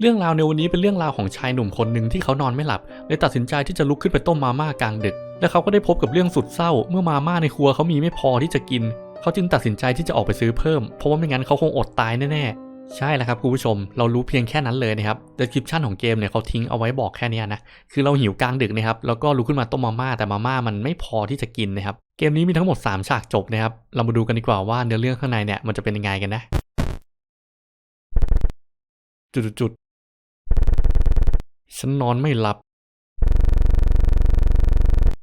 เรื่องราวในวันนี้เป็นเรื่องราวของชายหนุ่มคนหนึ่งที่เขานอนไม่หลับเลยตัดสินใจที่จะลุกขึ้นไปต้มมาม่ากลางดึก และเขาก็ได้พบกับเรื่องสุดเศร้า เมื่อมาม่าในครัวเขามีไม่พอที่จะกิน เขาจึงตัดสินใจที่จะออกไปซื้อเพิ่ม เพราะว่าไม่งั้นเขาคงอดตายแน่ๆ ใช่แล้วครับคุณผู้ชม เรารู้เพียงแค่นั้นเลยนะครับ description ของเกมเนี่ยเขาทิ้งเอาไว้บอกแค่นี้นะ คือเราหิวกลางดึกนะครับ แล้วก็ลุกขึ้นมาต้มมาม่าแต่มาม่ามันไม่พอที่จะกินนะครับ เกมนี้มีทั้งหมด 3 ฉากจบนะครับ เรามาดูกันดีกว่าว่าเนื้อเรื่องข้างในเนี่ยมันจะเป็นยังไงกันนะจุดๆ ฉันนอนไม่หลับ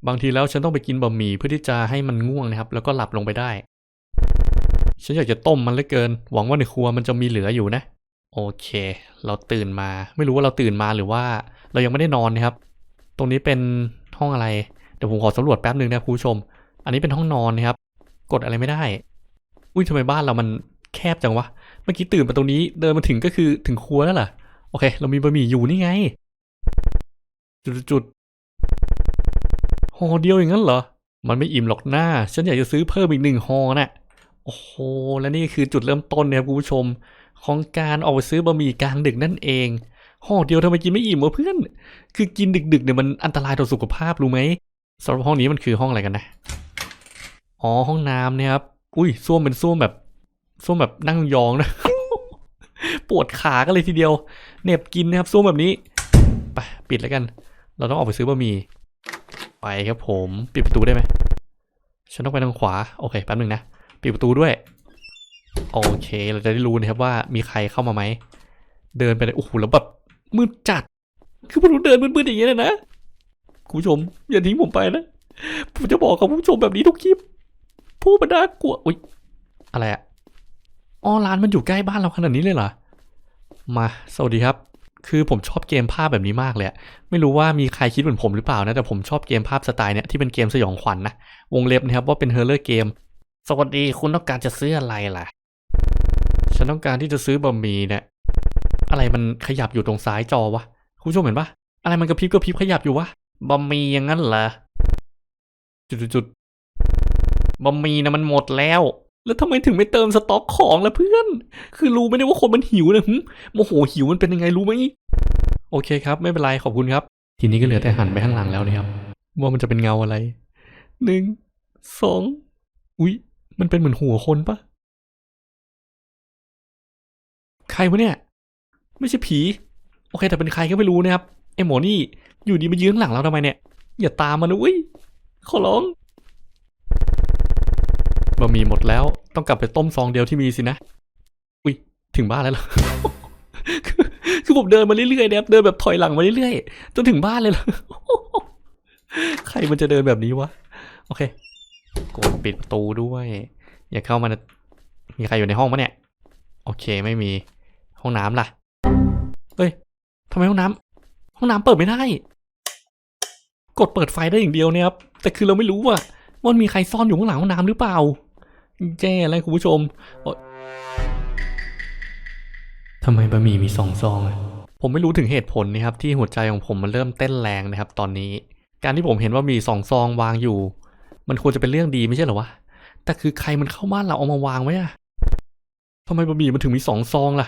บางทีแล้วฉันต้องไปกินบะหมี่เพื่อที่จะให้มันง่วงนะครับ แล้วก็หลับลงไปได้ ฉันอยากจะต้มมันเหลือเกิน หวังว่าในครัวมันจะมีเหลืออยู่นะ โอเค เราตื่นมา ไม่รู้ว่าเราตื่นมาหรือว่า เรายังไม่ได้นอนนะครับ ตรงนี้เป็นห้องอะไร เดี๋ยวผมขอสำรวจแป๊บหนึ่งนะคุณผู้ชม อันนี้เป็นห้องนอนนะครับ กดอะไรไม่ได้ อุ้ยทำไมบ้านเรามันแคบจังวะ เมื่อกี้ตื่นมาตรงนี้ เดินมาถึงก็คือถึงครัวแล้วเหรอโอเค เรามีบะหมี่อยู่นี่ไง จุดๆห่อเดียวอย่างนั้นเหรอ มันไม่อิ่มหรอกหน้า ฉันอยากจะซื้อเพิ่มอีกหนึ่งห่อน่ะโอ้โห และนี่คือจุดเริ่มต้นนะครับคุณผู้ชม ของการออกไปซื้อบะหมี่กลางดึกนั่นเองห่อเดียวทำไมกินไม่อิ่มวะเพื่อน คือกินดึกๆเนี่ยมันอันตรายต่อสุขภาพรู้ไหมสำหรับห้องนี้มันคือห้องอะไรกันนะ อ๋อห้องน้ำเนี่ยครับ อุ้ยส้วมเป็นส้วมแบบส้วมแบบนั่งยองนะ ปวดขากันเลยทีเดียวเหน็บกินนะครับส้วมแบบนี้ ไปปิดแล้วกัน เราต้องออกไปซื้อบะหมี่ไปครับผมปิดประตูได้ไหมฉันต้องไปทางขวาโอเคแป๊บนึงนะปิดประตูด้วยโอเค เราจะได้รู้นะครับว่ามีใครเข้ามาไหมเดินไปเลยโอ้โหแล้วแบบมืดจัด คือผมเดินมืดๆอย่างนี้เลยนะคุณผู้ชมอย่าทิ้งผมไปนะผมจะบอกกับคุณผู้ชมแบบนี้ทุกคลิปพูดมันน่ากลัวอุ๊ยอะไรอะอ๋อร้านมันอยู่ใกล้บ้านเราขนาดนี้เลยเหรอมาสวัสดีครับ คือผมชอบเกมภาพแบบนี้มากเลยไม่รู้ว่ามีใครคิดเหมือนผมหรือเปล่านะ แต่ผมชอบเกมภาพสไตล์เนี้ยที่เป็นเกมสยองขวัญนะ วงเล็บนะครับว่าเป็นเฮอร์เรอร์เกม สวัสดีคุณต้องการจะซื้ออะไรล่ะ ฉันต้องการที่จะซื้อบะหมี่เนี่ย อะไรมันขยับอยู่ตรงซ้ายจอวะ คุณผู้ชมเห็นปะอะไรมันกระพริบกระพริบขยับอยู่วะ บะหมี่อย่างนั้นเหรอ จุดจุดๆบะหมี่นะมันหมดแล้ว แล้วทำไมถึงไม่เติมสต็อกของล่ะเพื่อน คือรู้ไหมเนี่ยว่าคนมันหิวนะหึโมโหหิวมันเป็นยังไงรู้ไหม โอเคครับ ไม่เป็นไรขอบคุณครับ ทีนี้ก็เหลือแต่หันไปข้างหลังแล้วนะครับ ว่ามันจะเป็นเงาอะไร หนึ่ง สอง อุ๊ย มันเป็นเหมือนหัวคนปะใครวะเนี่ย ไม่ใช่ผี โอเค แต่เป็นใครก็ไม่รู้นะครับไอหมอนี่ อยู่ดีมายืนข้างหลังเราทำไมเนี่ย อย่าตามมานะเว้ยขอร้อง บะหมี่หมดแล้ว ต้องกลับไปต้มซองเดียวที่มีสินะ อุ้ยถึงบ้านแล้วเหรอคือผมเดินมาเรื่อยๆนะครับเดินแบบถอยหลังมาเรื่อยๆจนถึงบ้านเลยเหรอใครมันจะเดินแบบนี้วะ โอเคกดปิดประตูด้วย อย่าเข้ามานะมีใครอยู่ในห้องปะเนี่ย โอเคไม่มีห้องน้ำล่ะ เฮ้ยทำไมห้องน้ำห้องน้ำเปิดไม่ได้ กดเปิดไฟได้อย่างเดียวเนี่ยครับ แต่คือเราไม่รู้ว่าว่ามันมีใครซ่อนอยู่ข้างหลังห้องน้ำหรือเปล่า แย่เลยคุณผู้ชมโอ๊ยทำไมบะหมี่มีสองซองอะผมไม่รู้ถึงเหตุผลนะครับที่หัวใจของผมมันเริ่มเต้นแรงนะครับ ตอนนี้ การที่ผมเห็นว่ามีสองซองวางอยู่ มันควรจะเป็นเรื่องดีไม่ใช่เหรอวะแต่คือใครมันเข้าบ้านเราเอามาวางไว้อะทำไมบะหมี่มันถึงมีสองซองล่ะ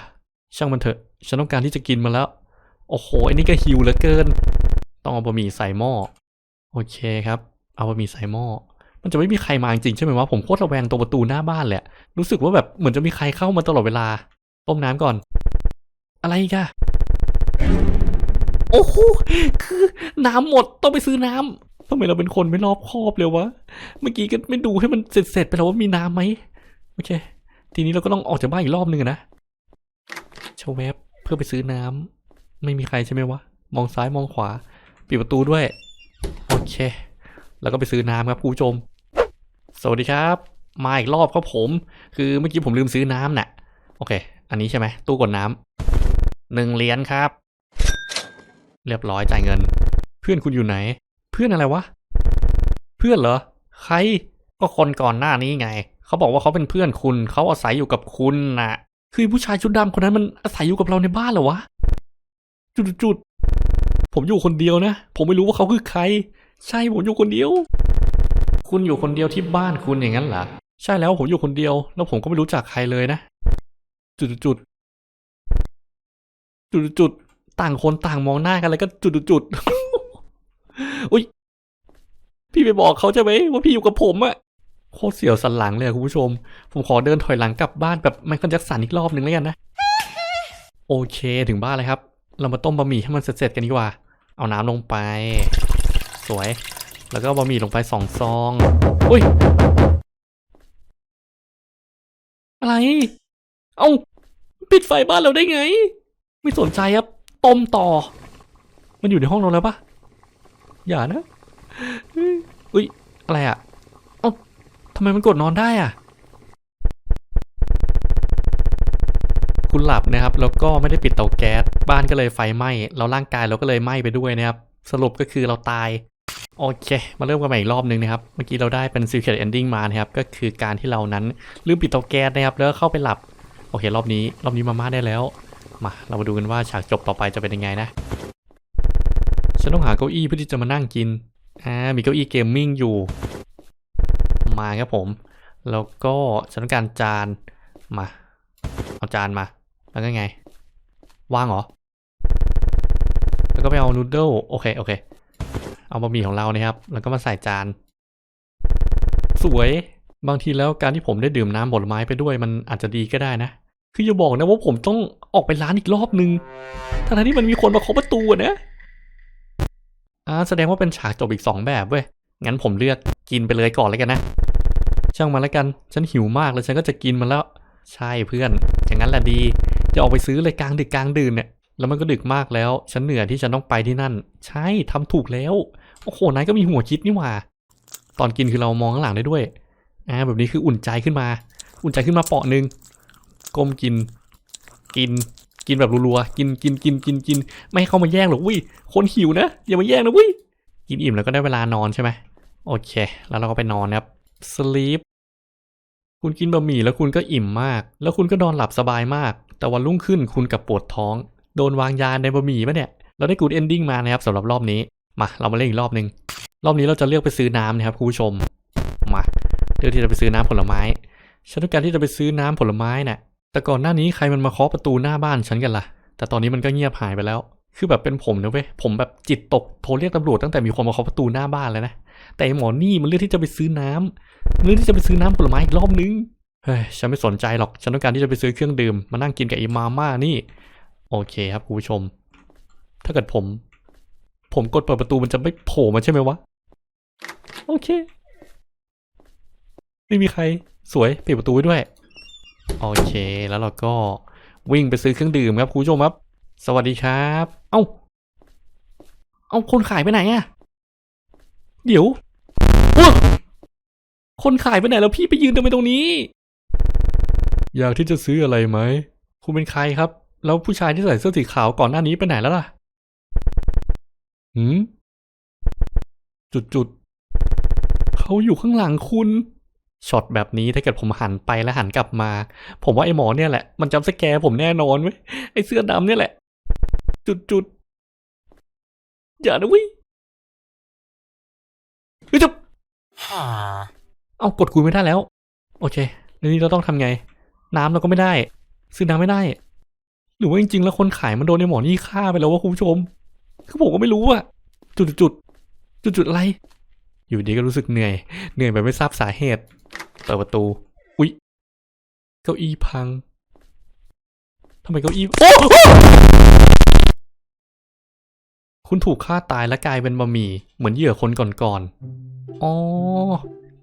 ช่างมันเถอะ ฉันต้องการที่จะกินมันแล้ว โอ้โหไอ้นี่ก็หิวเหลือเกิน ต้องเอาบะหมี่ใส่หม้อ โอเคครับ เอาบะหมี่ใส่หม้อ มันจะไม่มีใครมาจริงใช่ไหมวะผมโคตรระแวงตรงประตูหน้าบ้านเลยอะรู้สึกว่าแบบเหมือนจะมีใครเข้ามาตลอดเวลา ต้มน้ำก่อน อะไรกะโอ้โหคือน้ำหมดต้องไปซื้อน้ำทำไมเราเป็นคนไม่รอบคอบเลยวะ เมื่อกี้ก็ไม่ดูให้มันเสร็จๆไปแล้วว่ามีน้ำไหมโอเค ทีนี้เราก็ต้องออกจากบ้านอีกรอบนึงนะเชาแวบเพื่อไปซื้อน้ำไม่มีใครใช่ไหมวะ มองซ้ายมองขวา ปิดประตูด้วย โอเค แล้วก็ไปซื้อน้ำครับคุณผู้ชม สวัสดีครับ มาอีกรอบครับผม คือเมื่อกี้ผมลืมซื้อน้ำน่ะ โอเค อันนี้ใช่ไหมตู้กดน้ำหนึ่งเหรียญครับ เรียบร้อยจ่ายเงิน เพื่อนคุณอยู่ไหน เพื่อนอะไรวะ เพื่อนเหรอ ใคร ก็คนก่อนหน้านี้ไง เขาบอกว่าเขาเป็นเพื่อนคุณ เขาอาศัยอยู่กับคุณน่ะ คือผู้ชายชุดดำคนนั้นมันอาศัยอยู่กับเราในบ้านเหรอวะ จุดจุดๆผมอยู่คนเดียวนะ ผมไม่รู้ว่าเขาคือใคร ใช่ผมอยู่คนเดียว คุณอยู่คนเดียวที่บ้านคุณอย่างนั้นเหรอใช่แล้วผมอยู่คนเดียว แล้วผมก็ไม่รู้จักใครเลยนะ จุดจุดจุดจุดต่างคนต่างมองหน้ากันแล้วก็จุดจุดอุ้ยพี่ไปบอกเขาใช่ไหมว่าพี่อยู่กับผมอะโคตรเสียวสันหลังเลยคุณผู้ชม ผมขอเดินถอยหลังกลับบ้านแบบไมเคิลแจ็คสันอีกรอบหนึ่งแล้วกันนะ โอเคถึงบ้านเลยครับ เรามาต้มบะหมี่ให้มันเสร็จๆกันดีกว่า เอาน้ำลงไป สวย แล้วก็บะหมี่ลงไปสองซอง อุ้ย อะไร เอ้าปิดไฟบ้านเราได้ไง ไม่สนใจครับ ต้มต่อ มันอยู่ในห้องเราแล้วปะอย่านะ อุ้ย อะไรอะเอ้าทำไมมันกดนอนได้อะคุณหลับนะครับ แล้วก็ไม่ได้ปิดเตาแก๊ส บ้านก็เลยไฟไหม้ แล้วร่างกายเราก็เลยไหม้ไปด้วยนะครับ สรุปก็คือเราตาย โอเค มาเริ่มกันใหม่อีกรอบหนึงนะครับ เมื่อกี้เราได้เป็น secret ending มานะครับ ก็คือการที่เรานั้นลืมปิดเตาแก๊สนะครับ แล้วเข้าไปหลับ โอเค รอบนี้ รอบนี้มาม่าได้แล้ว มา เรามาดูกันว่าฉากจบต่อไปจะเป็นยังไงนะ ฉันต้องหาเก้าอี้เพื่อที่จะมานั่งกิน อ่า มีเก้าอี้เกมมิ่งอยู่ มาครับผม แล้วก็ฉันต้องการจาน มา เอาจานมา แล้วก็ไง ว่างเหรอ แล้วก็ไปเอานูดเดิล โอเค โอเค เอาบะหมี่ของเรานะครับ แล้วก็มาใส่จาน สวยบางทีแล้วการที่ผมได้ดื่มน้ำผลไม้ไปด้วยมันอาจจะดีก็ได้นะ คืออย่าบอกนะว่าผมต้องออกไปร้านอีกรอบนึงทั้งที่มันมีคนมาเคาะประตูนะอ่าแสดงว่าเป็นฉากจบอีกสองแบบเว้ย งั้นผมเลือกกินไปเลยก่อนแล้วกันนะ ช่างมันแล้วกัน ฉันหิวมากเลยฉันก็จะกินมันแล้ว ใช่เพื่อน อย่างนั้นแหละดี จะออกไปซื้อเลยกลางดึกกลางดื่นเนี่ย แล้วมันก็ดึกมากแล้ว ฉันเหนื่อยที่ฉันต้องไปที่นั่น ใช่ทำถูกแล้ว โอ้โหนายก็มีหัวคิดนี่หว่า ตอนกินคือเรามองข้างหลังได้ด้วย อ่า แบบนี้คืออุ่นใจขึ้นมา อุ่นใจขึ้นมาเปาะหนึ่งก้มกิน กิน กินแบบรัวๆ กิน กิน กิน กิน กิน ไม่ให้เข้ามาแย่งหรอกวิคนหิวนะ อย่ามาแย่งนะวิกินอิ่มแล้วก็ได้เวลานอนใช่ไหม โอเค แล้วเราก็ไปนอนนะครับ sleep คุณกินบะหมี่แล้วคุณก็อิ่มมาก แล้วคุณก็นอนหลับสบายมาก แต่วันรุ่งขึ้นคุณกับปวดท้อง โดนวางยาในบะหมี่ปะเนี่ย เราได้กูดเอนดิ้งมานะครับสำหรับรอบนี้ มาเรามาเล่นอีกรอบหนึ่งรอบนี้เราจะเลือกไปซื้อน้ำนะครับคุณผู้ชมมาเลือกที่จะไปซื้อน้ำผลไม้ฉันต้องการที่จะไปซื้อน้ำผลไม้น่ะแต่ก่อนหน้านี้ใครมันมาเคาะประตูหน้าบ้านฉันกันล่ะ แต่ตอนนี้มันก็เงียบหายไปแล้ว คือแบบเป็นผมนะเว้ยผมแบบจิตตกโทรเรียกตำรวจตั้งแต่มีคนมาเคาะประตูหน้าบ้านเลยนะแต่อ้หมอนี่มันเลือกที่จะไปซื้อน้ำเลือกที่จะไปซื้อน้ำผลไม้อีกรอบนึงเฮ้ยฉันไม่สนใจหรอกฉันต้องการที่จะไปซื้อเครื่องดื่มมานั่งกินกับไอ้มาม่านี่ โอเคครับคุณผู้ชม ถ้าเกิดผม ผมกดเปิดประตูมันจะไม่โผล่มาใช่ไหมวะ โอเค ไม่มีใครสวยปิดประตูไว้ด้วย โอเคแล้วเราก็วิ่งไปซื้อเครื่องดื่มครับคุณผู้ชมครับ สวัสดีครับ เอ้า เอาคนขายไปไหนอะเดี๋ยวคนขายไปไหนแล้วพี่ไปยืนทำไมตรงนี้ อยากที่จะซื้ออะไรไหม คุณเป็นใครครับ แล้วผู้ชายที่ใส่เสื้อสีขาวก่อนหน้านี้ไปไหนแล้วล่ะ หืมจุดจุดๆเขาอยู่ข้างหลังคุณช็อตแบบนี้ถ้าเกิดผมหันไปแล้วหันกลับมา ผมว่าไอ้หมอเนี่ยแหละ มันจำสแกร์ผมแน่นอนเว้ยไอ้เสื้อดำเนี่ยแหละ จุดจุดๆอย่านะเวิเฮ้ยจะเอากดคุยไม่ได้แล้ว โอเคแล้วนี้เราต้องทำไง น้ำเราก็ไม่ได้ ซื้อน้ำไม่ได้ หรือว่าจริงๆแล้วคนขายมันโดนในหมอนี่ฆ่าไปแล้วว่าคุณผู้ชม คือผมก็ไม่รู้อะจุดจุดจุดจุดๆอะไร อยู่ดีก็รู้สึกเหนื่อย เหนื่อยแบบไม่ทราบสาเหตุ เปิดประตู อุ๊ย เก้าอี้พังทำไมเก้าอี้โอ้คุณถูกฆ่าตายและกลายเป็นบะหมี่เหมือนเหยื่อคนก่อนๆ อ๋อ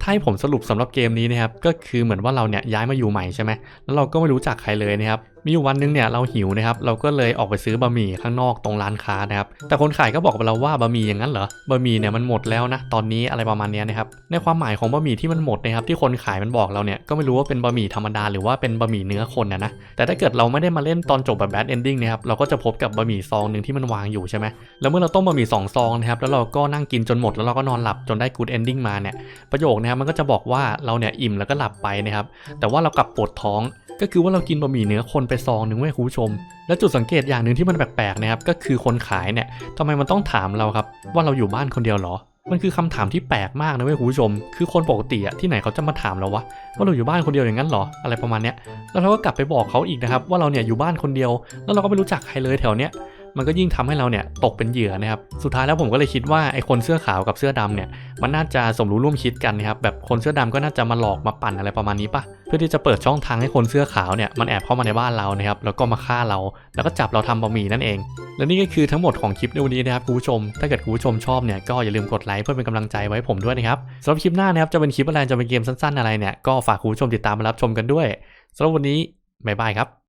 ถ้าให้ผมสรุปสำหรับเกมนี้นะครับ ก็คือเหมือนว่าเราเนี่ยย้ายมาอยู่ใหม่ใช่ไหม แล้วเราก็ไม่รู้จักใครเลยนะครับ มีอยู่วันหนึงเนี่ยเราหิวนะครับเราก็เลยออกไปซื้อบะหมี่ข้างนอกตรงร้านค้านะครับแต่คนขายก็บอกกับเราว่าบะหมี่อย่างนั้นเหรอบะหมี่เนี่ยมันหมดแล้วนะตอนนี้อะไรประมาณเนี้ยนะครับในความหมายของบะหมี่ที่มันหมดนะครับที่คนขายมันบอกเราเนี่ยก็ไม่รู้ว่าเป็นบะหมี่ธรรมดาหรือว่าเป็นบะหมี่เนื้อคนนะนะแต่ถ้าเกิดเราไม่ได้มาเล่นตอนจบแบบแบดเอนดิ้งนะครับเราก็จะพบกับบะหมี่ซองหนึ่งที่มันวางอยู่ใช่ไหมแล้วเมื่อเราต้มบะหมี่สองซองนะครับแล้วเราก็นั่งกินจนหมดแล้วเราก็นอนหลับจนได้กูดเอนดิ้งมาเนี่ยประโยคนะครับมันก็จะบอกว่าเราเนี่ยอิ่มแล้วก็หลับไปนะครับแต่ว่าเรากลับปวดท้องก็คือว่าเรากินบะหมี่เนื้อคนไปซองหนึ่งเว้คุณผู้ชม แล้วจุดสังเกตอย่างหนึ่งที่มันแปลกๆนะครับก็คือคนขายเนี่ยทำไมมันต้องถามเราครับ ว่าเราอยู่บ้านคนเดียวเหรอ มันคือคำถามที่แปลกมากนะเว้ยคุณผู้ชม คือคนปกติอะที่ไหนเขาจะมาถามเราวะว่าเราอยู่บ้านคนเดียวอย่างนั้นเหรออะไรประมาณเนี้ยแล้วเราก็กลับไปบอกเขาอีกนะครับว่าเราเนี่ยอยู่บ้านคนเดียว แล้วเราก็ไม่รู้จักใครเลยแถวเนี้ยมันก็ยิ่งทำให้เราเนี่ยตกเป็นเหยื่อนะครับ สุดท้ายแล้วผมก็เลยคิดว่าไอ้คนเสื้อขาวกับเสื้อดำเนี่ยมันน่าจะสมรู้ร่วมคิดกันนะครับแบบคนเสื้อดำก็น่าจะมาหลอกมาปั่นอะไรประมาณนี้ปะ พื่อที่จะเปิดช่องทางให้คนเสื้อขาวเนี่ยมันแอบเข้ามาในบ้านเรานะครับแล้วก็มาฆ่าเรา แล้วก็จับเราทำบะหมี่นั่นเอง และนี่ก็คือทั้งหมดของคลิปในวันนี้นะครับคุณผู้ชม ถ้าเกิดคุณผู้ชมชอบเนี่ยก็อย่าลืมกดไลค์เพื่อเป็นกำลังใจไว้ผมด้วยนะครับสำหรับคลิปหน้านะครับจะเป็นคลิปอะไรจะเป็นเกมสั้นๆอะไรเนี่ยก็ฝากคุณผู้ชมติดตามมารับชมกันด้วยสำหรับวันนี้บ๊ายบายครับ